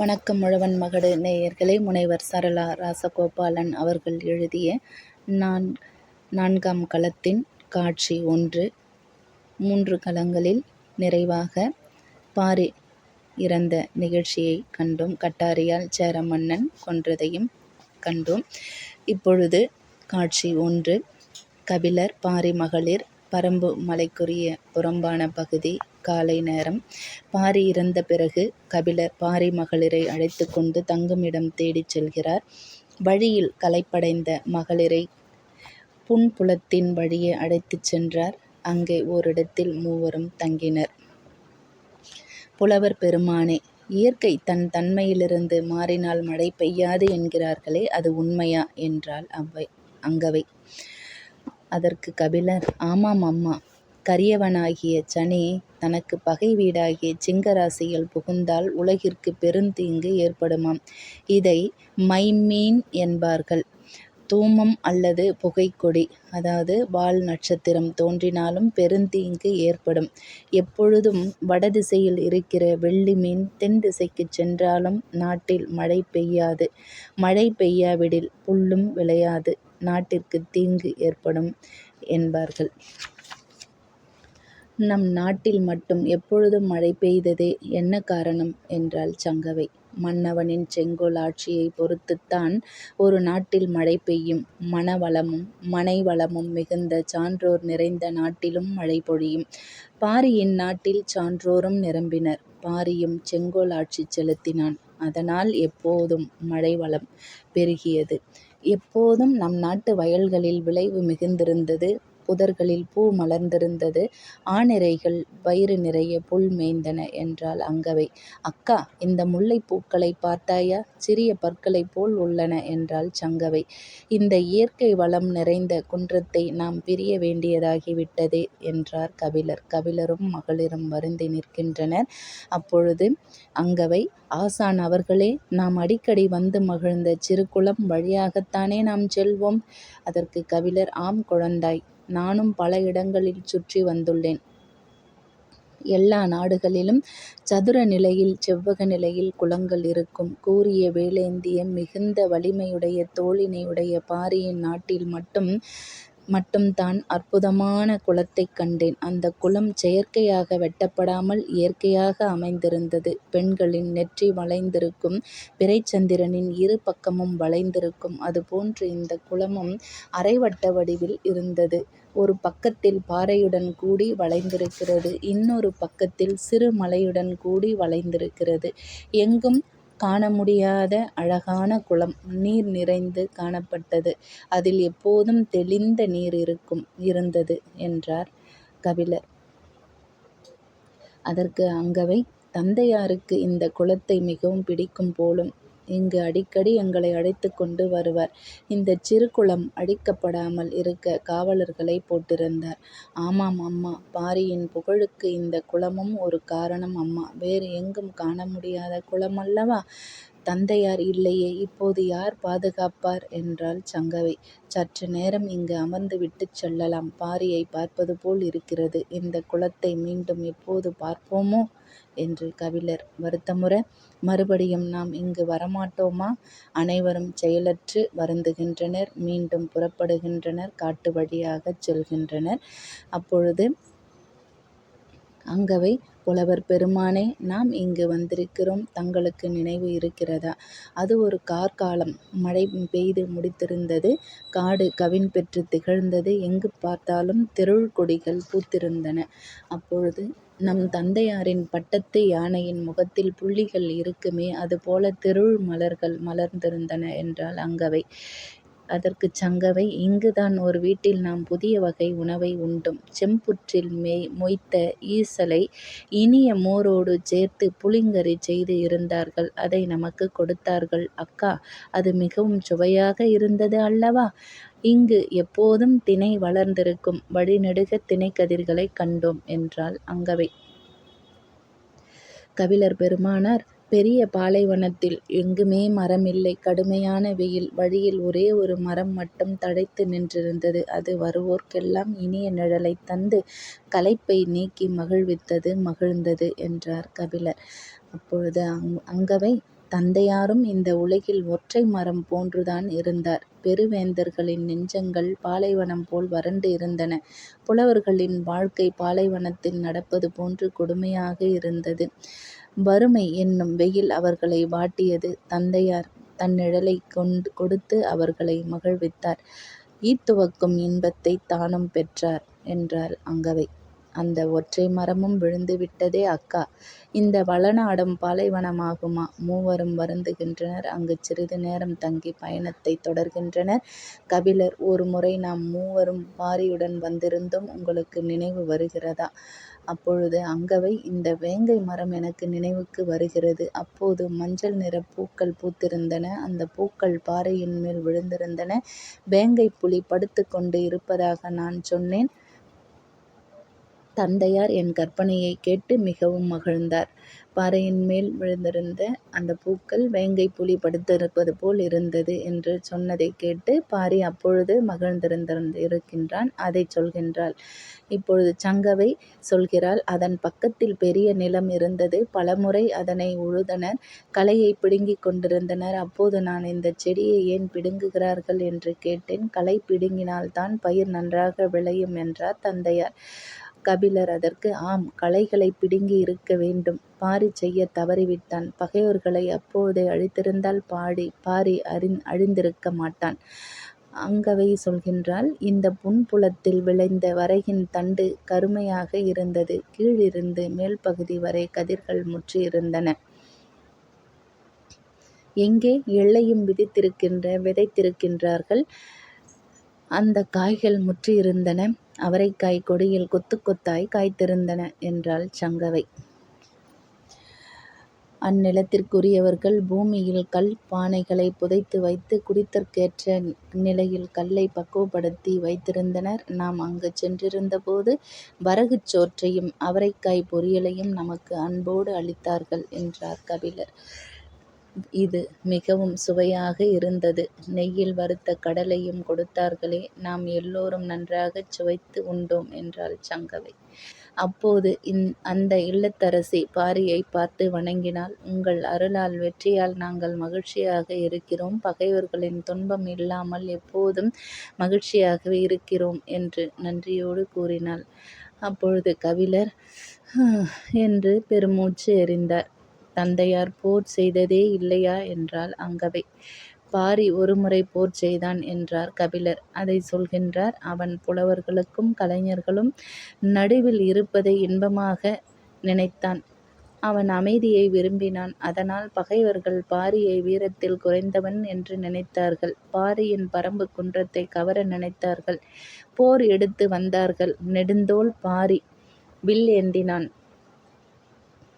வணக்கம் முழவன் மகடு நேயர்களே முனைவர் சரளா ராசகோபாலன் அவர்கள் எழுதிய நான் நான்காம் களத்தின் காட்சி ஒன்று. மூன்று களங்களில் நிறைவாக பாரி இறந்த நிகழ்ச்சியை கண்டோம் கட்டாரியால் சேர மன்னன் கொன்றதையும் கண்டோம். இப்பொழுது காட்சி ஒன்று. கபிலர் பாரி மகளிர் பரம்பு மலைக்குரிய புறம்பான பகுதி காலை நேரம். பாரி இறந்த பிறகு கபிலர் பாரி மகளிரை அழைத்து கொண்டு தங்குமிடம் தேடிச் செல்கிறார். வழியில் கலைப்படைந்த மகளிரை புன்புலத்தின் வழியே அழைத்துச் சென்றார். அங்கே ஓரிடத்தில் மூவரும் தங்கினர். புலவர் பெருமானே இயற்கை தன் தன்மையிலிருந்து மாறினால் மழை பெய்யாது என்கிறார்களே அது உண்மையா? என்றாள் அவ்வை அங்கவை. அதற்கு கபிலர் ஆமாம் அம்மா கரியவனாகிய சனி தனக்கு பகை வீடாகிய சிங்கராசியில் புகுந்தால் உலகிற்கு பெருந்தீங்கு ஏற்படுமாம். இதை மைமீன் என்பார்கள். தூமம் அல்லது புகைக்கொடி அதாவது வால் நட்சத்திரம் தோன்றினாலும் பெருந்தீங்கு ஏற்படும். எப்பொழுதும் வடதிசையில் இருக்கிற வெள்ளி மீன் தென் திசைக்கு சென்றாலும் நாட்டில் மழை பெய்யாது. மழை பெய்யாவிடில் புல்லும் விளையாது நாட்டிற்கு தீங்கு ஏற்படும் என்பார்கள். நம் நாட்டில் மட்டும் எப்பொழுதும் மழை பெய்ததே என்ன காரணம்? என்றாள் சங்கவை. மன்னவனின் செங்கோல் ஆட்சியைப் பொறுத்துத்தான் ஒரு நாட்டில் மழை பெய்யும். மணவளமும் மனை வளமும் மிகுந்த சான்றோர் நிறைந்த நாட்டிலும் மழை பொழியும். பாரியின் நாட்டில் சான்றோரும் நிரம்பினர். பாரியும் செங்கோல் ஆட்சி செலுத்தினான். அதனால் எப்போதும் மழை வளம் பெருகியது. எப்போதும் நம் நாட்டு வயல்களில் விளைவு மிகுந்திருந்தது. புதர்களில் பூ மலர்ந்திருந்தது. ஆநிரைகள் வயிறு நிறைய புல் மேய்ந்தன என்றாள் அங்கவை. அக்கா இந்த முல்லைப்பூக்களை பார்த்தாயா? சிறிய பற்களைப் போல் உள்ளன என்றாள் சங்கவை. இந்த இயற்கை வளம் நிறைந்த குன்றத்தை நாம் பிரிய வேண்டியதாகி விட்டதே என்றார் கபிலர். கபிலரும் மகளிரும் வருந்தி நிற்கின்றனர். அப்பொழுது அங்கவை ஆசான் அவர்களே நாம் அடிக்கடி வந்து மகிழ்ந்த சிறுகுளம் வழியாகத்தானே நாம் செல்வோம்? அதற்கு கபிலர் ஆம் குழந்தாய் நானும் பல இடங்களில் சுற்றி வந்துள்ளேன். எல்லா நாடுகளிலும் சதுர நிலையில் செவ்வக நிலையில் குளங்கள் இருக்கும். கூரிய வேலேந்திய மிகுந்த வலிமையுடைய தோளினையுடைய பாரியின் நாட்டில் மட்டும் மட்டும்தான் அற்புதமான குளத்தைக் கண்டேன். அந்தக் குளம் செயற்கையாக வெட்டப்படாமல் இயற்கையாக அமைந்திருந்தது. பெண்களின் நெற்றி வளைந்திருக்கும். பிறைச்சந்திரனின் இரு பக்கமும் வளைந்திருக்கும். அதுபோன்று இந்தக் குளமும் அரைவட்ட வடிவில் இருந்தது. ஒரு பக்கத்தில் பாறையுடன் கூடி வளைந்திருக்கிறது. இன்னொரு பக்கத்தில் சிறு மலையுடன் கூடி வளைந்திருக்கிறது. எங்கும் காண முடியாத அழகான குளம். நீர் நிறைந்து காணப்பட்டது. அதில் எப்போதும் தெளிந்த நீர் இருக்கும் இருந்தது என்றார் கபிலர். அதற்கு அங்கவை தந்தையாருக்கு இந்த குளத்தை மிகவும் பிடிக்கும் போலும். இங்கு அடிக்கடி எங்களை அழைத்துக் கொண்டு வருவார். இந்தச் சிறு குளம் இருக்க காவலர்களைப் போட்டிருந்தார். ஆமாம் அம்மா பாரியின் புகழுக்கு இந்தக் குளமும் ஒரு காரணம் அம்மா. வேறு எங்கும் காண முடியாத குளம் அல்லவா? தந்தையார் இல்லையே இப்போது யார் பாதுகாப்பார்? என்றாள் சங்கவை. சற்று நேரம் இங்கு அமர்ந்துவிட்டுச் செல்லலாம். பாரியைப் பார்ப்பது போல் இருக்கிறது. இந்தக் குளத்தை மீண்டும் எப்போது பார்ப்போமோ? என்று கபிலர் வருத்தமுற மறுபடியும் நாம் இங்கு வரமாட்டோமா? அனைவரும் செயலற்று வருந்துகின்றனர். மீண்டும் புறப்படுகின்றனர். காட்டு வழியாகச் செல்கின்றனர். அப்பொழுது அங்கவை புலவர் பெருமானே நாம் இங்கு வந்திருக்கிறோம் தங்களுக்கு நினைவு இருக்கிறதா? அது ஒரு கார்காலம். மழை பெய்து முடித்திருந்தது. காடு கவின் பெற்று திகழ்ந்தது. எங்கு பார்த்தாலும் தெருள் கொடிகள் பூத்திருந்தன. அப்பொழுது நம் தந்தையாரின் பட்டத்து யானையின் முகத்தில் புள்ளிகள் இருக்குமே அதுபோல தெருள் மலர்கள் மலர்ந்திருந்தன என்றாள் அங்கவை. அதற்குச் சங்கவை இங்குதான் ஒரு வீட்டில் நாம் புதிய வகை உணவை உண்டோம். செம்புற்றில் மொய்த்த ஈசலை இனிய மோரோடு சேர்த்து புளிங்கறி செய்து இருந்தார்கள். அதை நமக்குக் கொடுத்தார்கள். அக்கா அது மிகவும் சுவையாக இருந்தது அல்லவா? இங்கு எப்போதும் தினை வளர்ந்திருக்கும். வழிநெடுக தினைக்கதிர்களைக் கண்டோம் என்றாள் அங்கவை. கபிலர் பெருமானார் பெரிய பாலைவனத்தில் எங்குமே மரம் இல்லை. கடுமையான வெயில். வழியில் ஒரே ஒரு மரம் மட்டும் தழைத்து நின்றிருந்தது. அது வருவோர்க்கெல்லாம் இனிய நிழலைத் தந்து களைப்பை நீக்கி மகிழ்வித்தது மகிழ்ந்தது என்றார் கபிலர். அப்பொழுது அங்கவை தந்தையாரும் இந்த உலகில் ஒற்றை மரம் போன்றுதான் இருந்தார். பெருவேந்தர்களின் நெஞ்சங்கள் பாலைவனம் போல் வறண்டு இருந்தன. புலவர்களின் வாழ்க்கை பாலைவனத்தில் நடப்பது போன்று கொடுமையாக இருந்தது. வறுமை என்னும் வெயில் அவர்களை வாட்டியது. தந்தையார் தன் நிழலைக் கொடுத்து அவர்களை மகிழ்வித்தார். ஈத்துவக்கும் இன்பத்தைத் தானும் பெற்றார் என்றாள் அங்கவை. அந்த ஒற்றை மரமும் விழுந்து விட்டதே அக்கா. இந்த வளநாடும் பாலைவனமாகுமா? மூவரும் வருந்துகின்றனர். அங்கு சிறிது நேரம் தங்கி பயணத்தை தொடர்கின்றனர். கபிலர் ஒரு முறை நாம் மூவரும் பாரியுடன் வந்திருந்தோம் உங்களுக்கு நினைவு வருகிறதா? அப்பொழுது அங்கவை இந்த வேங்கை மரம் எனக்கு நினைவுக்கு வருகிறது. அப்போது மஞ்சள் நிற பூக்கள் பூத்திருந்தன. அந்த பூக்கள் பாறையின் மேல் விழுந்திருந்தன. வேங்கை புலி படுத்து கொண்டு இருப்பதாக நான் சொன்னேன். தந்தையார் என் கற்பனையைக் கேட்டு மிகவும் மகிழ்ந்தார். பாறையின் மேல் விழுந்திருந்த அந்த பூக்கள் வேங்கை புலி படுத்திருப்பது போல் இருந்தது என்று சொன்னதைக் கேட்டு பாரி அப்பொழுது மகிழ்ந்திருந்த இருக்கின்றான் அதை சொல்கின்றாள். இப்பொழுது சங்கவை சொல்கிறாள் அதன் பக்கத்தில் பெரிய நிலம் இருந்தது. பலமுறை அதனை உழுதனர். கலையை பிடுங்கிக் கொண்டிருந்தனர். அப்போது நான் இந்தச் செடியை ஏன் பிடுங்குகிறார்கள் என்று கேட்டேன். களை பிடுங்கினால்தான் பயிர் நன்றாக விளையும் என்றார் தந்தையார். கபிலர் அதற்கு ஆம் களைகளை பிடுங்கி இருக்க வேண்டும். பாரி செய்யத் தவறிவிட்டான். பகைவர்களை அப்போதே அழித்திருந்தால் பாடி பாரி அறிந் அழிந்திருக்க மாட்டான். அங்கவை சொல்கின்றாள் இந்த புன்புலத்தில் விளைந்த வரையின் தண்டு கருமையாக இருந்தது. கீழிருந்து மேல் பகுதி வரை கதிர்கள் முற்றியிருந்தன. எங்கே எல்லையும் விதித்திருக்கின்ற விதைத்திருக்கின்றார்கள் அந்த காய்கள் முற்றியிருந்தன. அவரைக்காய் கொடியில் கொத்து கொத்தாய் காய்த்திருந்தன என்றாள் சங்கவை. அந்நிலத்திற்குரியவர்கள் பூமியில் கல் பானைகளை புதைத்து வைத்து குடித்தற்கேற்ற நிலையில் கல்லை பக்குவப்படுத்தி வைத்திருந்தனர். நாம் அங்கு சென்றிருந்தபோது வரகுச் சோற்றையும் அவரைக்காய் பொரியலையும் நமக்கு அன்போடு அளித்தார்கள் என்றார் கபிலர். இது மிகவும் சுவையாக இருந்தது. நெய்யில் வறுத்த கடலையும் கொடுத்தார்களே. நாம் எல்லோரும் நன்றாகச் சுவைத்து உண்டோம் என்றாள் சங்கவை. அப்போது அந்த இல்லத்தரசி பாரியைப் பார்த்து வணங்கினாள். உங்கள் அருளால் வெற்றியால் நாங்கள் மகிழ்ச்சியாக இருக்கிறோம். பகைவர்களின் துன்பம் இல்லாமல் எப்போதும் மகிழ்ச்சியாகவே இருக்கிறோம் என்று நன்றியோடு கூறினாள். அப்பொழுது கபிலர் என்று பெருமூச்சு எறிந்தார். தந்தையார் போர் செய்ததே இல்லையா என்றாள் அங்கவை. பாரி ஒருமுறை போர் செய்தான் என்றார் கபிலர். அதைச் சொல்கின்றார். அவன் புலவர்களுக்கும் கலைஞர்களும் நடுவில் இருப்பதை இன்பமாக நினைத்தான். அவன் அமைதியை விரும்பினான். அதனால் பகைவர்கள் பாரியை வீரத்தில் குறைந்தவன் என்று நினைத்தார்கள். பாரியின் பரம்புக் குன்றத்தைக் கவர நினைத்தார்கள். போர் எடுத்து வந்தார்கள். நெடுந்தோள் பாரி வில் ஏந்தினான்.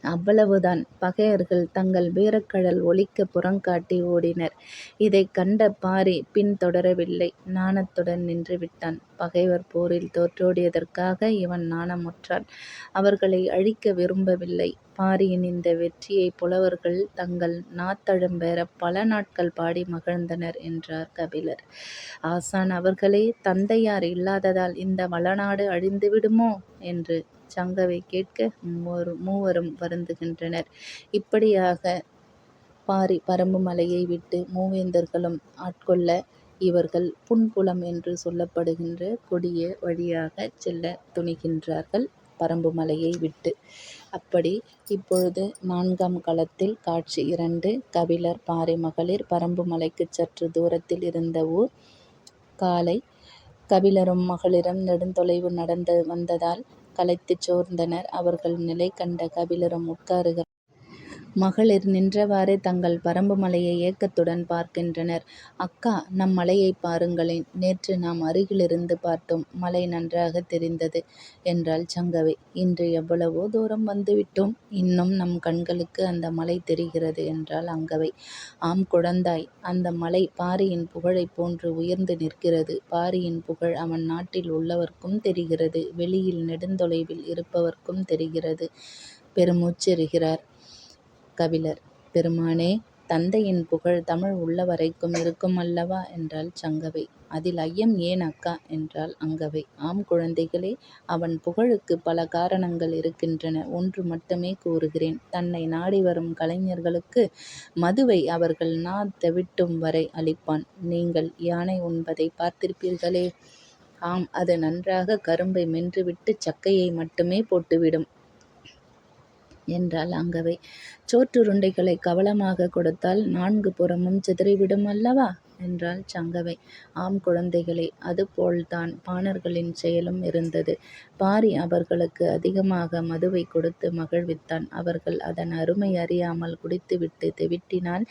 அவ்வளவுதான். பகையர்கள் தங்கள் வீரக்கழல் ஒலிக்க புறங்காட்டி ஓடினர். இதைக் கண்ட பாரி பின் தொடரவில்லை. நாணத்துடன் நின்றுவிட்டான். பகைவர் போரில் தோற்றோடியதற்காக இவன் நாணமுற்றான். அவர்களை அழிக்க விரும்பவில்லை. பாரியின் இந்த வெற்றியைப் புலவர்கள் தங்கள் நாத்தழும்பேறப் பல நாட்கள் பாடி மகிழ்ந்தனர் என்றார் கபிலர். ஆசான் அவர்களே தந்தையார் இல்லாததால் இந்த வளநாடு அழிந்துவிடுமோ என்று சங்கவை கேட்க மூவரும் வருந்துகின்றனர். இப்படியாக பாரி பரம்பு மலையை விட்டு மூவேந்தர்களும் ஆட்கொள்ள இவர்கள் புன்புலம் என்று சொல்லப்படுகின்ற கொடிய வழியாகச் செல்ல துணிகின்றார்கள் பரம்பு மலையை விட்டு. அப்படி இப்பொழுது நான்காம் களத்தில் காட்சி இரண்டு. கபிலர் பாரி மகளிர் பரம்பு மலைக்கு சற்று தூரத்தில் இருந்த ஊர். காலை. கபிலரும் மகளிரும் நெடுந்தொலைவு நடந்து வந்ததால் களைத்துச் சோர்ந்தனர். அவர்கள் நிலை கண்ட கபிலரும் உட்காருகிறார். மகளிர் நின்றவாறே தங்கள் பறம்புமலையை ஏக்கத்துடன் பார்க்கின்றனர். அக்கா நம் மலையைப் பாருங்களேன். நேற்று நாம் அருகிலிருந்து பார்த்தோம். மலை நன்றாகத் தெரிந்தது என்றாள் சங்கவை. இன்று எவ்வளவோ தூரம் வந்துவிட்டோம். இன்னும் நம் கண்களுக்கு அந்த மலை தெரிகிறது என்றாள் அங்கவை. ஆம் குழந்தாய். அந்த மலை பாரியின் புகழைப் போன்று உயர்ந்து நிற்கிறது. பாரியின் புகழ் அவன் நாட்டில் உள்ளவர்க்கும் தெரிகிறது. வெளியில் நெடுந்தொலைவில் இருப்பவர்க்கும் தெரிகிறது. பெருமூச்செறுகிறார் கபிலர். பெருமானே தந்தையின் புகழ் தமிழ் உள்ளவரைக்கும் இருக்கும் அல்லவா என்றாள் சங்கவை. அதில் ஐயம் ஏன் அக்கா? என்றாள் அங்கவை. ஆம் குழந்தைகளே அவன் புகழுக்கு பல காரணங்கள் இருக்கின்றன. ஒன்று மட்டுமே கூறுகிறேன். தன்னை நாடி வரும் கலைஞர்களுக்கு மதுவை அவர்கள் நா தவிட்டும் வரை அளிப்பான். நீங்கள் யானை உண்பதை பார்த்திருப்பீர்களே. ஆம் அது நன்றாக கரும்பை மென்றுவிட்டு சக்கையை மட்டுமே போட்டுவிடும் என்றாள் அங்கவை. சோற்றுருண்டைகளை கவலமாக கொடுத்தால் நான்கு புறமும் சிதறிவிடும் அல்லவா? என்றாள் சங்கவை. ஆம் குழந்தைகளே அதுபோல்தான் பாணர்களின் செயலும் இருந்தது. பாரி அவர்களுக்கு அதிகமாக மதுவை கொடுத்து மகிழ்வித்தான். அவர்கள் அதன் அருமை அறியாமல் குடித்துவிட்டு தெவிட்டினால்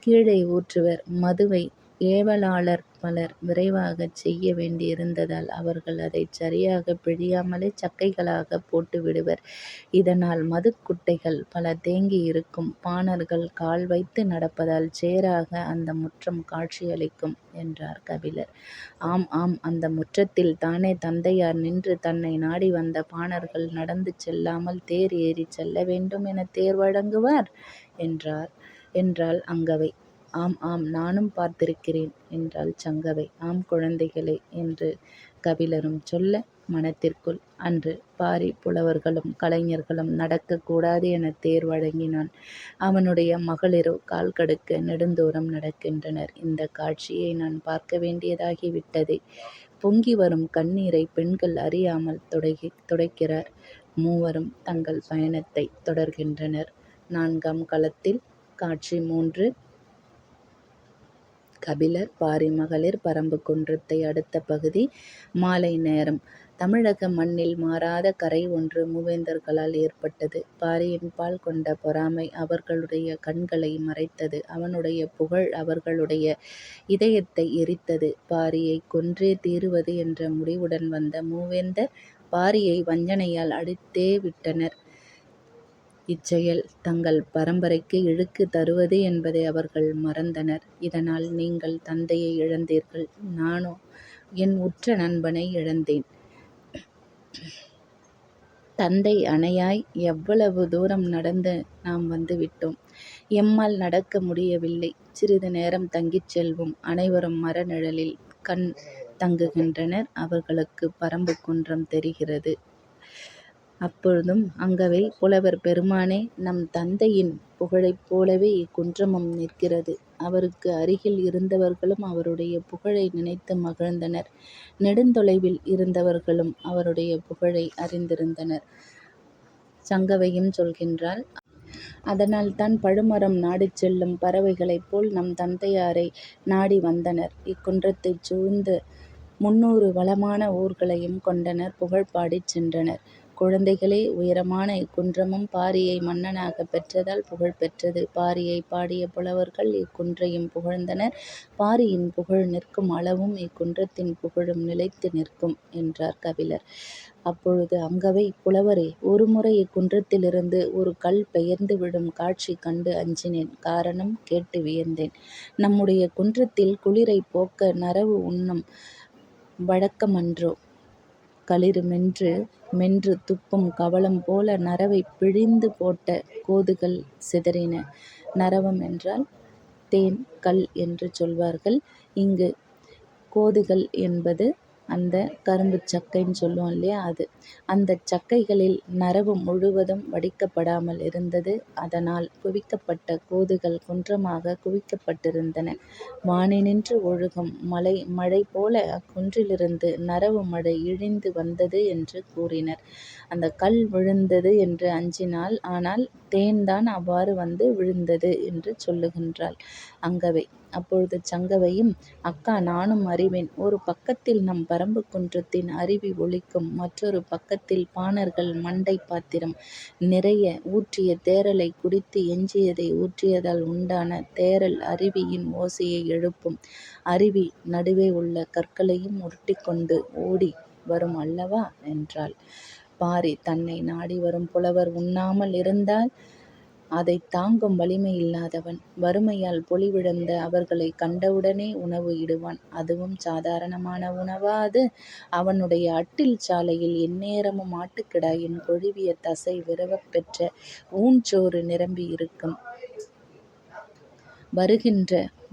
கீழே ஊற்றுவர். மதுவை ஏவலாளர் பலர் விரைவாகச் செய்ய வேண்டியிருந்ததால் அவர்கள் அதைச் சரியாகப் பிழியாமலே சக்கைகளாகப் போட்டுவிடுவர். இதனால் மதுக்குட்டைகள் பல பல தேங்கியிருக்கும். பாணர்கள் கால் வைத்து நடப்பதால் சேறாக அந்த முற்றம் காட்சியளிக்கும் என்றார் கபிலர். ஆம் ஆம் அந்த முற்றத்தில் தானே தந்தையார் நின்று தன்னை நாடி வந்த பாணர்கள் நடந்து செல்லாமல் தேர் ஏறிச் செல்ல வேண்டும் எனத் தேர் வழங்குவார் என்றார் என்றாள் அங்கவை. ஆம் ஆம் நானும் பார்த்திருக்கிறேன் என்றாள் சங்கவை. ஆம் குழந்தைகளே என்று கபிலரும் சொல்ல மனத்திற்குள் அன்று பாரி புலவர்களும் கலைஞர்களும் நடக்கக் கூடாது எனத் தேர் வழங்கினான். அவனுடைய மகளிரோ கால் கடுக்க நெடுந்தூரம் நடக்கின்றனர். இந்தக் காட்சியை நான் பார்க்க வேண்டியதாகிவிட்டதே. பொங்கி வரும் கண்ணீரைப் பெண்கள் அறியாமல் துடைக்கிறார். மூவரும் தங்கள் பயணத்தைத் தொடர்கின்றனர். நான்காம் களத்தில் காட்சி மூன்று கபிலர் பாரி மகளிர் பரம்புக்குன்றத்தை அடுத்த பகுதி. மாலை நேரம். தமிழக மண்ணில் மாறாத கரை ஒன்று மூவேந்தர்களால் ஏற்பட்டது. பாரியின் பால் கொண்ட பொறாமை அவர்களுடைய கண்களை மறைத்தது. அவனுடைய புகழ் அவர்களுடைய இதயத்தை எரித்தது. பாரியை கொன்றே தீருவது என்ற முடிவுடன் வந்த மூவேந்தர் பாரியை வஞ்சனையால் அழித்தே விட்டனர். இச்செயல் தங்கள் பரம்பரைக்கு இழுக்கு தருவது என்பதை அவர்கள் மறந்தனர். இதனால் நீங்கள் தந்தையை இழந்தீர்கள். நானோ என் உற்ற நண்பனை இழந்தேன். தந்தை அணையாய் எவ்வளவு தூரம் நடந்து நாம் வந்துவிட்டோம் எம்மால் நடக்க முடியவில்லை. சிறிது நேரம் தங்கிச் செல்வோம். அனைவரும் மரநிழலில் கண் தங்குகின்றனர். அவர்களுக்குப் பரம்புக்குன்றம் தெரிகிறது. அப்பொழுதும் அங்கவை புலவர் பெருமானே நம் தந்தையின் புகழைப் போலவே இக்குன்றமும் நிற்கிறது. அவருக்கு அருகில் இருந்தவர்களும் அவருடைய புகழை நினைத்து மகிழ்ந்தனர். நெடுந்தொலைவில் இருந்தவர்களும் அவருடைய புகழை அறிந்திருந்தனர். சங்கவையும் சொல்கின்றாள். அதனால்தான் பழுமரம் நாடிச் செல்லும் பறவைகளைப் போல் நம் தந்தையாரை நாடி வந்தனர். இக்குன்றத்தைச் சூழ்ந்து முந்நூறு வளமான ஊர்களையும் கொண்டனர். புகழ் பாடிச் சென்றனர். குழந்தைகளே உயரமான இக்குன்றமும் பாரியை மன்னனாகப் பெற்றதால் புகழ் பெற்றது. பாரியைப் பாடிய புலவர்கள் இக்குன்றையும் புகழ்ந்தனர். பாரியின் புகழ் நிற்கும் அளவும் இக்குன்றத்தின் புகழும் நிலைத்து நிற்கும் என்றார் கபிலர். அப்பொழுது அங்கவை புலவரே ஒருமுறை இக்குன்றத்திலிருந்து ஒரு கல் பெயர்ந்து விழும் காட்சி கண்டு அஞ்சினேன். காரணம் கேட்டு வியந்தேன். நம்முடைய குன்றத்தில் குளிரைப் போக்க நறவு உண்ணும் வழக்கமன்றோ? களிறு மென்று மென்று துப்பும் கவளம் போல நறவைப் பிழிந்து போட்ட கோதுகள் சிதறின. நறவம் என்றால் தேன் கல் என்று சொல்வார்கள். இங்கு கோதுகள் என்பது அந்த கரும்புச் சக்கைன்னு சொல்லுவோம் இல்லையா அது. அந்த சக்கைகளில் நரவு முழுவதும் வடிக்கப்படாமல் இருந்தது. அதனால் குவிக்கப்பட்ட கோதுகள் குன்றமாக குவிக்கப்பட்டிருந்தன. வானினின்று ஒழுகும் மழை போல அக்குன்றிலிருந்து நரவு மழை இழிந்து வந்தது என்று கூறினர். அந்த கல் விழுந்தது என்று அஞ்சினால் ஆனால் தேன்தான் அவ்வாறு வந்து விழுந்தது என்று சொல்லுகின்றாள் அங்கவை. அப்பொழுது சங்கவையும் அக்கா நானும் அறிவேன். ஒரு பக்கத்தில் நம் பரம்பு குன்றத்தின் அருவி ஒலிக்கும். மற்றொரு பக்கத்தில் பாணர்கள் மண்டைப் பாத்திரம் நிறைய ஊற்றிய தேறலைக் குடித்து எஞ்சியதை ஊற்றியதால் உண்டான தேறல் அருவியின் ஓசையை எழுப்பும். அருவி நடுவே உள்ள கற்களையும் உருட்டிக்கொண்டு ஓடி வரும் அல்லவா? என்றாள். பாரி தன்னை நாடி வரும் புலவர் உண்ணாமல் இருந்தால் அதை தாங்கும் வலிமையில்லாதவன். வறுமையால் பொலிவிழந்த அவர்களை கண்டவுடனே உணவு இடுவான். அதுவும் சாதாரணமான உணவா அது? அவனுடைய அட்டில் சாலையில் எந்நேரமும் ஆட்டுக்கிடாயின் கொழுவிய தசை விரவப் பெற்ற நிரம்பி இருக்கும். வருகின்ற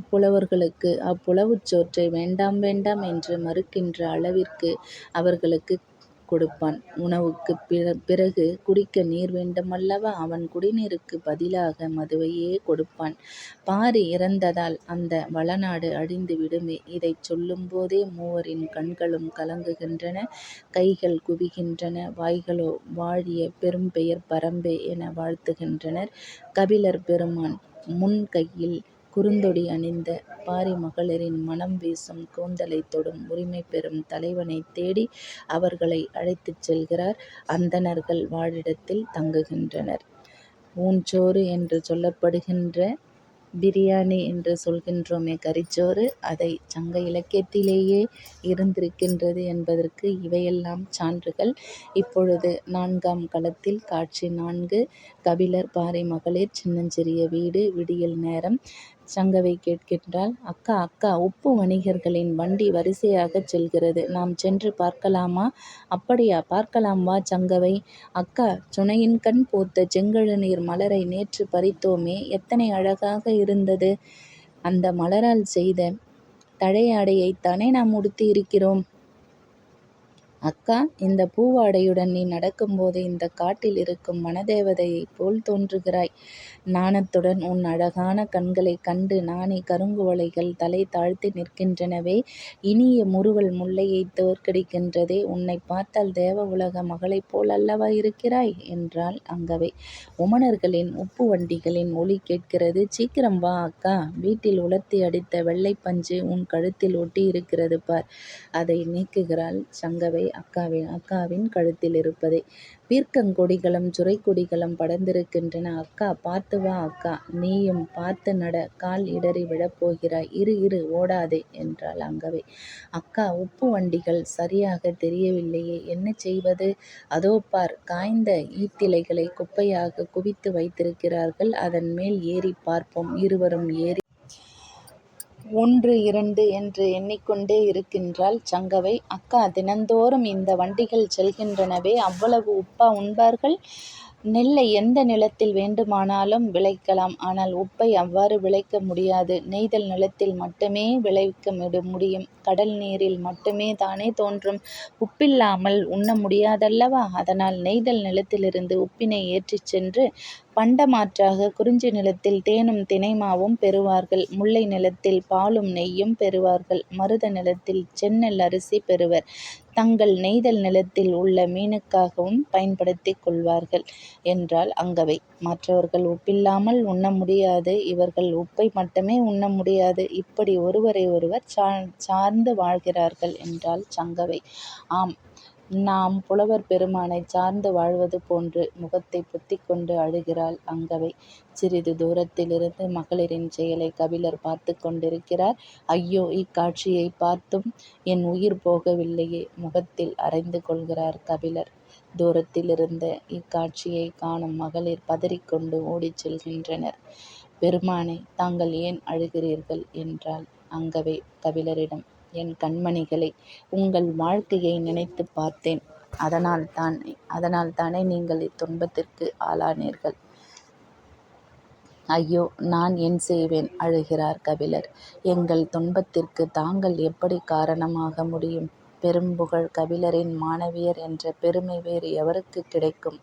புலவர்களுக்கு அப்புலவுச் சோற்றை வேண்டாம் வேண்டாம் என்று மறுக்கின்ற அளவிற்கு அவர்களுக்கு கொடுப்பான். உணவுக்குப் பிறகு குடிக்க நீர் வேண்டுமல்லவா அவன் குடிநீருக்குப் பதிலாக மதுவையே கொடுப்பான். பாரி இறந்ததால் அந்த வளநாடு அழிந்து விடுமே. இதைச் சொல்லும்போதே மூவரின் கண்களும் கலங்குகின்றன கைகள் குவிகின்றன வாய்களோ வாழிய பெரும்பெயர் பரம்பே என வாழ்த்துகின்றனர். கபிலர் பெருமான் முன் கையில் குறுந்தொடி அணிந்த பாரி மகளிரின் மணம் வீசும் கூந்தலைத் தொடும் உரிமை பெறும் தலைவனைத் தேடி அவர்களை அழைத்துச் செல்கிறார். அந்தணர்கள் வாழிடத்தில் தங்குகின்றனர். ஊஞ்சோறு என்று சொல்லப்படுகின்ற பிரியாணி என்று சொல்கின்றோமே கறிச்சோறு அதை சங்க இலக்கியத்திலேயே இருந்திருக்கின்றது என்பதற்கு இவையெல்லாம் சான்றுகள். இப்பொழுது நான்காம் களத்தில் காட்சி நான்கு. கபிலர் பாறை மகளிர் சின்னஞ்சிறிய வீடு. விடியல் நேரம். சங்கவை கேட்கின்றாள் அக்கா அக்கா உப்பு வணிகர்களின் வண்டி வரிசையாகச் செல்கிறது. நாம் சென்று பார்க்கலாமா? அப்படியா பார்க்கலாம் வா சங்கவை. அக்கா சுனையின்கண் பூத்த செங்கழுநீர் மலரை நேற்று பறித்தோமே எத்தனை அழகாக இருந்தது. அந்த மலரால் செய்த தழையாடையைத்தானே நாம் உடுத்தி இருக்கிறோம். அக்கா இந்தப் பூவாடையுடன் நீ நடக்கும்போது இந்தக் காட்டில் இருக்கும் வனதேவதையைப் போல் தோன்றுகிறாய். நாணத்துடன் உன் அழகான கண்களைக் கண்டு நானே கருங்குவளைகள் தலை தாழ்த்தி நிற்கின்றனவே. இனிய முறுவல் முல்லையைத் தோற்கடிக்கின்றதே. உன்னைப் பார்த்தால் தேவ உலக மகளைப் போல் அல்லவா இருக்கிறாய்? என்றாள் அங்கவை. உமணர்களின் உப்பு வண்டிகளின் ஒலி கேட்கிறது. சீக்கிரம் வா அக்கா. வீட்டில் உலர்த்தி அடித்த வெள்ளைப் பஞ்சு உன் கழுத்தில் ஒட்டியிருக்கிறது பார். அதை நீக்குகிறாள் சங்கவை அக்காவின் கழுத்திலிருப்பதை. பீர்க்கங்கொடிகளும் கொடிகளும் கொடிகளும் படர்ந்திருக்கின்றன. அக்கா பார்த்து வா அக்கா. நீயும் பார்த்து நட கால் இடறி விழப்போகிறாய். இரு இரு ஓடாதே என்றாள் அங்கவை. அக்கா உப்பு வண்டிகள் சரியாகத் தெரியவில்லையே என்ன செய்வது? அதோ பார் காய்ந்த ஈத்திலைகளைக் குப்பையாகக் குவித்து வைத்திருக்கிறார்கள் அதன்மேல் ஏறிப் பார்ப்போம். இருவரும் ஏறி ஒன்று இரண்டு என்று எண்ணிக்கொண்டே இருக்கின்றாள் சங்கவை. அக்கா தினந்தோறும் இந்த வண்டிகள் செல்கின்றனவே அவ்வளவு உப்பா உண்பார்கள்? நெல்லை எந்த நிலத்தில் வேண்டுமானாலும் விளைக்கலாம். ஆனால் உப்பை அவ்வாறு விளைக்க முடியாது. நெய்தல் நிலத்தில் மட்டுமே விளைவிக்க முடியும். கடல் நீரில் மட்டுமே தானே தோன்றும். உப்பில்லாமல் உண்ண முடியாதல்லவா? அதனால் நெய்தல் நிலத்திலிருந்து உப்பினை ஏற்றிச் சென்று பண்டமாற்றாக குறிஞ்சி நிலத்தில் தேனும் தினைமாவும் பெறுவார்கள். முல்லை நிலத்தில் பாலும் நெய்யும் பெறுவார்கள். மருத நிலத்தில் செந்நெல் அரிசி பெறுவர். தங்கள் நெய்தல் நிலத்தில் உள்ள மீனுக்காகவும் பயன்படுத்திக் கொள்வார்கள் என்றால் அங்கவை. மற்றவர்கள் உப்பில்லாமல் உண்ண முடியாது. இவர்கள் உப்பை மட்டுமே உண்ண முடியாது. இப்படி ஒருவரை ஒருவர் சார்ந்து வாழ்கிறார்கள் என்றால் சங்கவை. ஆம் நாம் புலவர் பெருமானைச் சார்ந்து வாழ்வது போன்று முகத்தைப் பொத்திக்கொண்டு அழுகிறாள் அங்கவை. சிறிது தூரத்திலிருந்து மகளிரின் செயலைக் கபிலர் பார்த்துக் கொண்டிருக்கிறார். ஐயோ. இக்காட்சியைப் பார்த்தும் என் உயிர் போகவில்லையே. முகத்தில் அறைந்து கொள்கிறார் கபிலர். தூரத்திலிருந்த இக்காட்சியைக் காணும் மகளிர் பதறிக்கொண்டு ஓடிச் செல்கின்றனர். பெருமானே. தாங்கள் ஏன் அழுகிறீர்கள்? என்றாள் அங்கவை கபிலரிடம். என் கண்மணிகளே. உங்கள் வாழ்க்கையை நினைத்துப் பார்த்தேன். அதனால் தான் அதனால் தானே நீங்கள் இத்துன்பத்திற்கு ஆளானீர்கள். ஐயோ. நான் என் செய்வேன்? அழுகிறார் கபிலர். எங்கள் துன்பத்திற்கு தாங்கள் எப்படி காரணமாக முடியும்? பெரும்புகழ் கபிலரின் மாணவியர் என்ற பெருமை வேறு எவருக்கு கிடைக்கும்?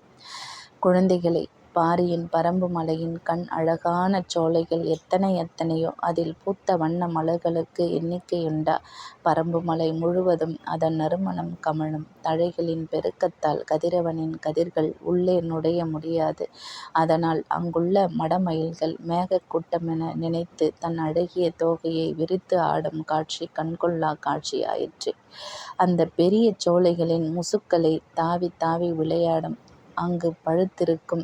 குழந்தைகளை பாரியின் பறம்பு மலையின் கண் அழகான சோலைகள் எத்தனை எத்தனையோ. அதில் பூத்த வண்ண மலர்களுக்கு எண்ணிக்கையுண்டா? பறம்பு மலை முழுவதும் அதன் நறுமணம் கமழும். தழைகளின் பெருக்கத்தால் கதிரவனின் கதிர்கள் உள்ளே நுழைய முடியாது. அதனால் அங்குள்ள மடமயில்கள் மேகக் கூட்டமென நினைத்து தன் அழகிய தோகையை விரித்து ஆடும் காட்சி கண்கொள்ளாக் காட்சியாயிற்று. அந்தப் பெரிய சோலைகளின் முசுக்களைத் தாவித் தாவி விளையாடும். அங்கு பழுத்திருக்கும்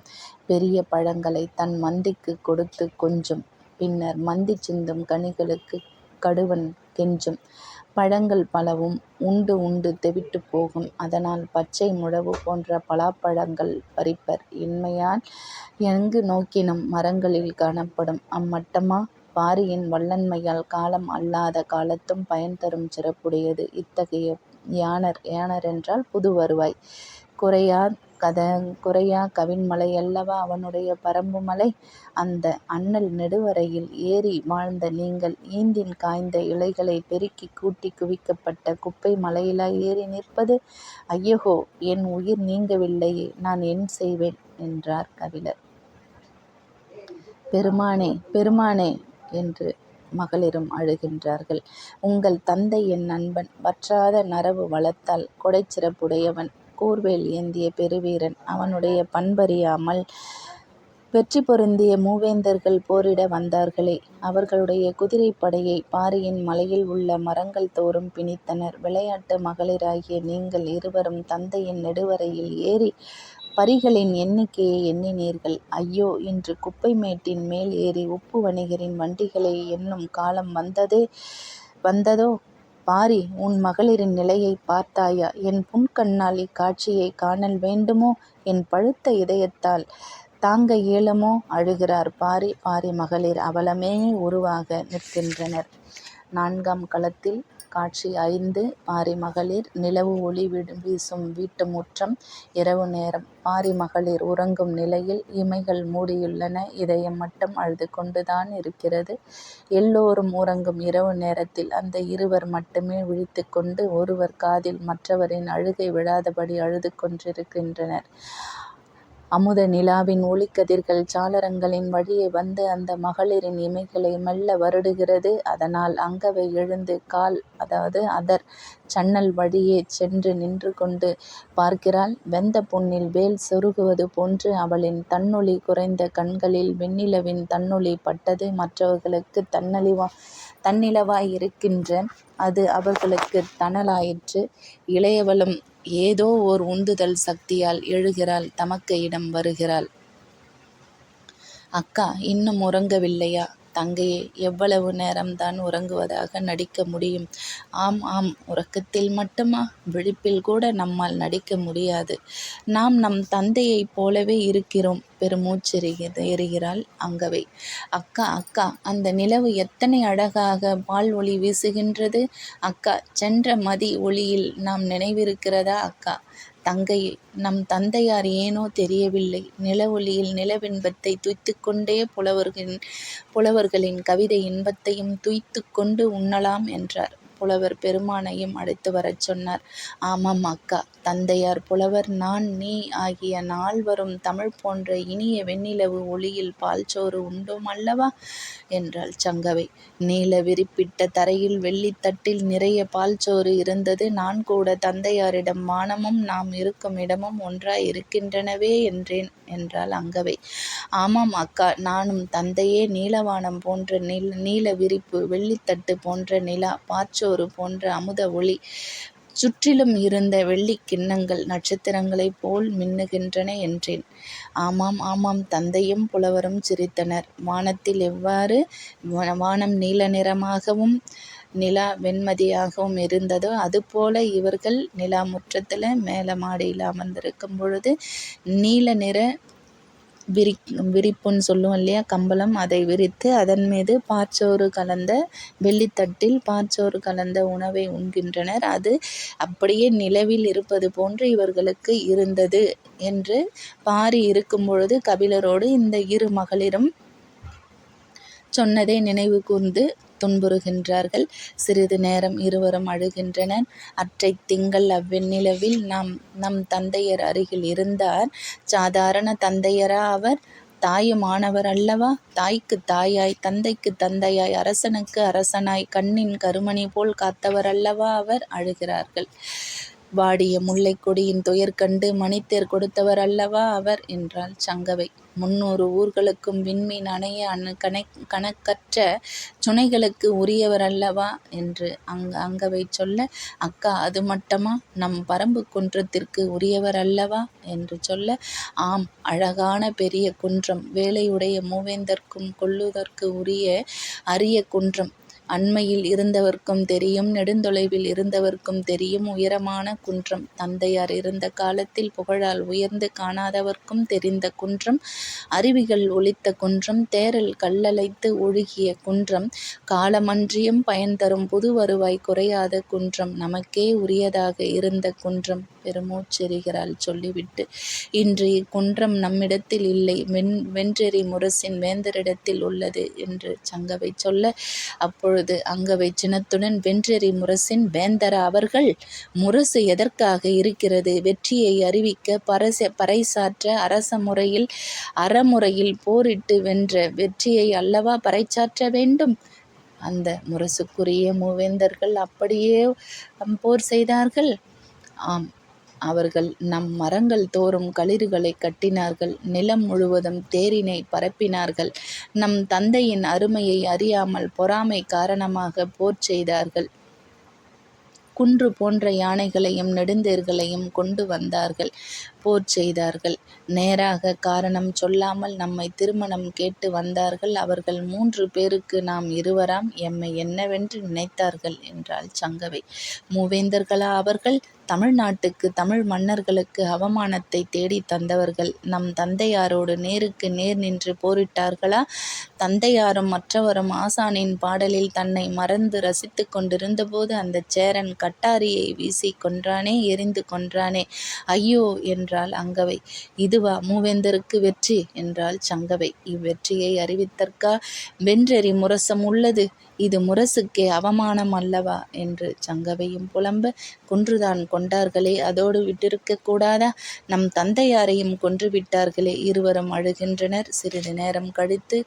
பெரிய பழங்களைத் தன் மந்திக்குக் கொடுத்துக் கொஞ்சும். பின்னர் மந்தி சிந்தும் கனிகளுக்குக் கடுவன் கெஞ்சும். பழங்கள் பலவும் உண்டு உண்டு தெவிட்டுப் போகும். அதனால் பச்சை முழவு போன்ற பலாப்பழங்கள் பறிப்பர் இன்மையால் எங்கு நோக்கினும் மரங்களில் காணப்படும். அம்மட்டமா? பாரியின் வல்லன்மையால் காலம் அல்லாத காலத்தும் பயன் தரும் சிறப்புடையது இத்தகைய யாணர் யானர் என்றால் புது வருவாய். குறையா கத குறையா கவின்மலை அல்லவா அவனுடைய பரம்புமலை? அந்த அண்ணல் நெடுவரையில் ஏறி வாழ்ந்த நீங்கள் ஈந்தின் காய்ந்த இலைகளைப் பெருக்கிக் கூட்டிக் குவிக்கப்பட்ட குப்பை மலையிலா ஏறி நிற்பது? ஐயகோ என் உயிர் நீங்கவில்லையே நான் என் செய்வேன்? என்றார் கபிலர். பெருமானே பெருமானே என்று மகளிரும் அழுகின்றார்கள். உங்கள் தந்தை என் நண்பன். வற்றாத நறவு வளத்தால் சிறப்புடையவன் போர்வேல் ஏந்திய பெருவீரன். அவனுடைய பண்பறியாமல் வெற்றி பொருந்திய மூவேந்தர்கள் போரிட வந்தார்களே. அவர்களுடைய குதிரைப்படையை பாறையின் பாரியின் மலையில் உள்ள மரங்கள் தோறும் பிணித்தனர். விளையாட்டு மகளிராகிய நீங்கள் இருவரும் தந்தையின் நெடுவரையில் ஏறி பரிகளின் எண்ணிக்கையை எண்ணினீர்கள். ஐயோ. இன்று குப்பை மேட்டின் மேல் ஏறி உப்பு வணிகரின் வண்டிகளை எண்ணும் காலம் வந்ததே வந்ததோ? பாரி. உன் மகளிரின் நிலையைப் பார்த்தாயா? என் புன்கண்ணால் இக்காட்சியைக் காணல் வேண்டுமோ? என் பழுத்த இதயத்தால் தாங்க இயலுமோ? அழுகிறார் பாரி. பாரி மகளிர் அவலமே உருவாக நிற்கின்றனர். நான்காம் களத்தில் காட்சி ஐந்து பாரி மகளிர் நிலவு ஒளி வீசும் வீட்டு முற்றம். இரவு நேரம். பாரி மகளிர் உறங்கும் நிலையில். இமைகள் மூடியுள்ளன. இதயம் மட்டும் அழுது கொண்டுதான் இருக்கிறது. எல்லோரும் உறங்கும் இரவு நேரத்தில் அந்த இருவர் மட்டுமே விழித்து கொண்டு ஒருவர் காதில் மற்றவரின் அழுகை விழாதபடி அழுது கொண்டிருக்கின்றனர். அமுத நிலாவின் ஒளிக்கதிர்கள் சாளரங்களின் வழியே வந்து அந்த மகளிரின் இமைகளை மெல்ல வருடுகிறது. அதனால் அங்கவை எழுந்து கால் அதாவது அதர் சன்னல் வழியே சென்று நின்று கொண்டு பார்க்கிறாள். வெந்த பொன்னில் வேல் சொருகுவது போன்று அவளின் தன்னொளி குறைந்த கண்களில் வெண்ணிலவின் தன்னொளி பட்டது. மற்றவர்களுக்கு தன்னலிவா தன்னிலவாய் இருக்கின்ற அது அவர்களுக்கு தணலாயிற்று. இளையவளும் ஏதோ ஓர் உந்துதல் சக்தியால் எழுகிறாள் தமக்கையிடம் வருகிறாள். அக்கா. இன்னும் உறங்கவில்லையா? தங்கையே. எவ்வளவு நேரம்தான் உறங்குவதாக நடிக்க முடியும்? ஆம். ஆம். உறக்கத்தில் மட்டுமா? விழிப்பில் கூட நம்மால் நடிக்க முடியாது. நாம் நம் தந்தையைப் போலவே இருக்கிறோம் பெருமூச்செறிகிறாள் அங்கவை. அக்கா. அக்கா. அந்த நிலவு எத்தனை அழகாக பால் ஒளி வீசுகின்றது. அக்கா. சென்ற மதி ஒளியில் நாம் நினைவிருக்கிறதா அக்கா? தங்கை நம் தந்தையார் ஏனோ தெரியவில்லை. நிலவொளியில் நிலவின்பத்தை துய்த்துக்கொண்டே புலவர்களின் புலவர்களின் கவிதை இன்பத்தையும் துய்த்துக்கொண்டு உண்ணலாம் என்றார். புலவர் பெருமானையும் அழைத்து வரச் சொன்னார். ஆமாம் அக்கா. தந்தையார் புலவர் நான் நீ ஆகிய நால்வரும் தமிழ் போன்ற இனிய வெண்ணிலவு ஒளியில் பால்சோறு உண்டோம் அல்லவா? என்றாள் சங்கவை. நீல விரிப்பிட்ட தரையில் வெள்ளித்தட்டில் நிறைய பால்சோறு இருந்தது. நான் கூட தந்தையாரிடம் வானமும் நாம் இருக்கும் இடமும் ஒன்றாய் இருக்கின்றனவே என்றேன் என்றாள் அங்கவை. ஆமாம் அக்கா. நானும் தந்தையே நீலவானம் போன்ற நீல விரிப்பு வெள்ளித்தட்டு போன்ற நிலா பாற்சோறு போன்ற அமுத ஒளி சுற்றிலும் இருந்த வெள்ளிக் கிண்ணங்கள் நட்சத்திரங்களைப் போல் மின்னுகின்றன என்றேன். ஆமாம். ஆமாம். தந்தையும் புலவரும் சிரித்தனர். வானத்தில் எவ்வாறு வானம் நீல நிறமாகவும் நிலா வெண்மதியாகவும் இருந்ததோ அதுபோல இவர்கள் நிலா முற்றத்தில் மேலே மாடியில அமர்ந்திருக்கும் பொழுது நீல நிற விரி விரிப்புன்னு சொல்லுவோம் இல்லையா கம்பளம் அதை விரித்து அதன் மீது பாற்சோறு கலந்த வெள்ளித்தட்டில் பாற்சோறு கலந்த உணவை உண்கின்றனர். அது அப்படியே நிலவில் இருப்பது போன்று இவர்களுக்கு இருந்தது என்று பாரி இருக்கும் பொழுது கபிலரோடு இந்த இரு மகளிரும் சொன்னதை நினைவு கூர்ந்து துன்புறுகின்றார்கள். சிறிது நேரம் இருவரும் அழுகின்றனர். அற்றைத் திங்கள் அவ்வெண்ணிலவில் நம் தந்தையர் அருகில் இருந்தார். சாதாரண தந்தையரா அவர்? தாயுமானவர் அல்லவா? தாய்க்குத் தாயாய் தந்தைக்குத் தந்தையாய் அரசனுக்கு அரசனாய் கண்ணின் கருமணி போல் காத்தவர் அல்லவா அவர்? அழுகிறார்கள். வாடிய முல்லைக்கொடியின் துயர் கண்டு மணித்தேர் கொடுத்தவர் அல்லவா அவர்? என்றாள் சங்கவை. முன்னூறு ஊர்களுக்கும் விண்மீன் அணைய கணக்கற்ற சுனைகளுக்கு உரியவர் அல்லவா? என்று அங்கவை சொல்ல அக்கா அது மட்டமா? நம் பரம்பு குன்றத்திற்கு உரியவர் அல்லவா? என்று சொல்ல ஆம். அழகான பெரிய குன்றம். வேலையுடைய மூவேந்தர்க்கும் கொள்ளுதற்கு உரிய அரிய குன்றம். அண்மையில் இருந்தவர்க்கும் தெரியும் நெடுந்தொலைவில் இருந்தவர்க்கும் தெரியும் உயரமான குன்றம். தந்தையார் இருந்த காலத்தில் புகழால் உயர்ந்து காணாதவர்க்கும் தெரிந்த குன்றம் அருவிகள் ஒழித்த குன்றம் தேரல் கல்லலைத்து ஒழுகிய குன்றம் காலமன்றியும் பயன் தரும் புது வருவாய் குறையாத குன்றம் நமக்கே உரியதாக இருந்த குன்றம் பெருமூச்செறிகிறாள் சொல்லிவிட்டு. இன்று இக்குன்றம் நம்மிடத்தில் இல்லை வெண் வென்றெறி முரசின் வேந்தரிடத்தில் உள்ளது என்று சங்கவை சொல்ல அப்பொழுது அங்கவை சினத்துடன் வென்றெறி முரசின் வேந்தர அவர்கள் முரசு எதற்காக இருக்கிறது? வெற்றியை அறிவிக்க பரச பறைசாற்ற அரச முறையில் அறமுறையில் போரிட்டு வென்ற வெற்றியை அல்லவா பறைச்சாற்ற வேண்டும்? அந்த முரசுக்குரிய மூவேந்தர்கள் அப்படியே போர் செய்தார்கள்? ஆம் அவர்கள் நம் மரங்கள் தோறும் களிறுகளை கட்டினார்கள். நிலம் முழுவதும் தேரினை பரப்பினார்கள். நம் தந்தையின் அருமையை அறியாமல் பொறாமை காரணமாக போர் செய்தார்கள். குன்று போன்ற யானைகளையும் நெடுந்தேர்களையும் கொண்டு வந்தார்கள். போர் செய்தார்கள். நேராக காரணம் சொல்லாமல் நம்மை திருமணம் கேட்டு வந்தார்கள். அவர்கள் மூன்று பேருக்கு நாம் இருவராம். எம்மை என்னவென்று நினைத்தார்கள் என்றாள் சங்கவை. மூவேந்தர்களா அவர்கள்? தமிழ்நாட்டுக்கு தமிழ் மன்னர்களுக்கு அவமானத்தை தேடி தந்தவர்கள் நம் தந்தையாரோடு நேருக்கு நேர் நின்று போரிட்டார்களா? தந்தையாரும் மற்றவரும் ஆசானின் பாடலில் தன்னை மறந்து ரசித்து கொண்டிருந்தபோது அந்த சேரன் கட்டாரியை வீசி கொன்றானே எரிந்து கொன்றானே. ஐயோ! என்றாள் அங்கவை. இதுவா? மூவேந்தருக்கு வெற்றி என்றாள் சங்கவை. இவ்வெற்றியை அறிவித்தற்கா? வென்றெறி முரசம் உள்ளது இது முரசுக்கே அவமானம் அல்லவா? என்று சங்கவையும் புலம்ப குன்றுதான் கொண்டார்களே அதோடு விட்டிருக்க கூடாதா? நம் தந்தையாரையும் கொன்று விட்டார்களே இருவரும் அழுகின்றனர். சிறிது நேரம் கழித்து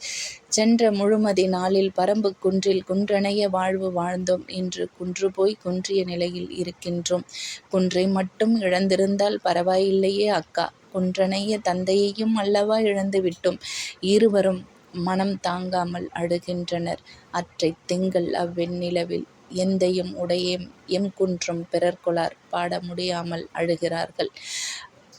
சென்ற முழுமதி நாளில் பரம்பு குன்றில் குன்றணைய வாழ்வு வாழ்ந்தோம் இன்று குன்று போய் குன்றிய நிலையில் இருக்கின்றோம். குன்றை மட்டும் இழந்திருந்தால் பரவாயில்லையே அக்கா குன்றணைய தந்தையையும் அல்லவா இழந்து விட்டோம் இருவரும் மனம் தாங்காமல் அழுகின்றனர். அற்றைத் திங்கள் அவ்வெண்ணிலவில் எந்தையும் உடையேம் எம் குன்றும் பிறர்கொளார் பாட முடியாமல் அழுகிறார்கள்.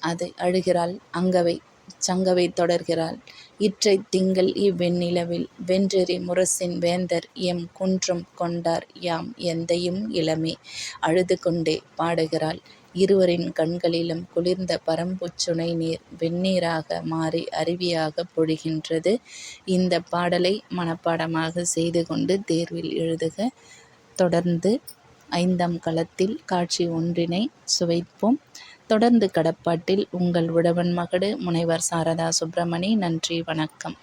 அது அழுகிறாள் அங்கவை சங்கவை தொடர்கிறாள். இற்றைத் திங்கள் இவ்வெண்ணிலவில் வென்றெறி முரசின் வேந்தர் எம் குன்றும் கொண்டார். யாம் எந்தையும் இளமே அழுது கொண்டே பாடுகிறாள். இருவரின் கண்களிலும் குளிர்ந்த பரம்புச்சுனை நீர் வெந்நீராக மாறி அருவியாகப் பொழிகின்றது. இந்த பாடலை மனப்பாடமாக செய்து கொண்டு தேர்வில் எழுதுக. தொடர்ந்து ஐந்தாம் களத்தில் காட்சி ஒன்றினை சுவைப்போம். தொடர்ந்து கடப்பாட்டில் உங்கள் உழவன் மகடு முனைவர் சாரதா சுப்பிரமணி நன்றி வணக்கம்.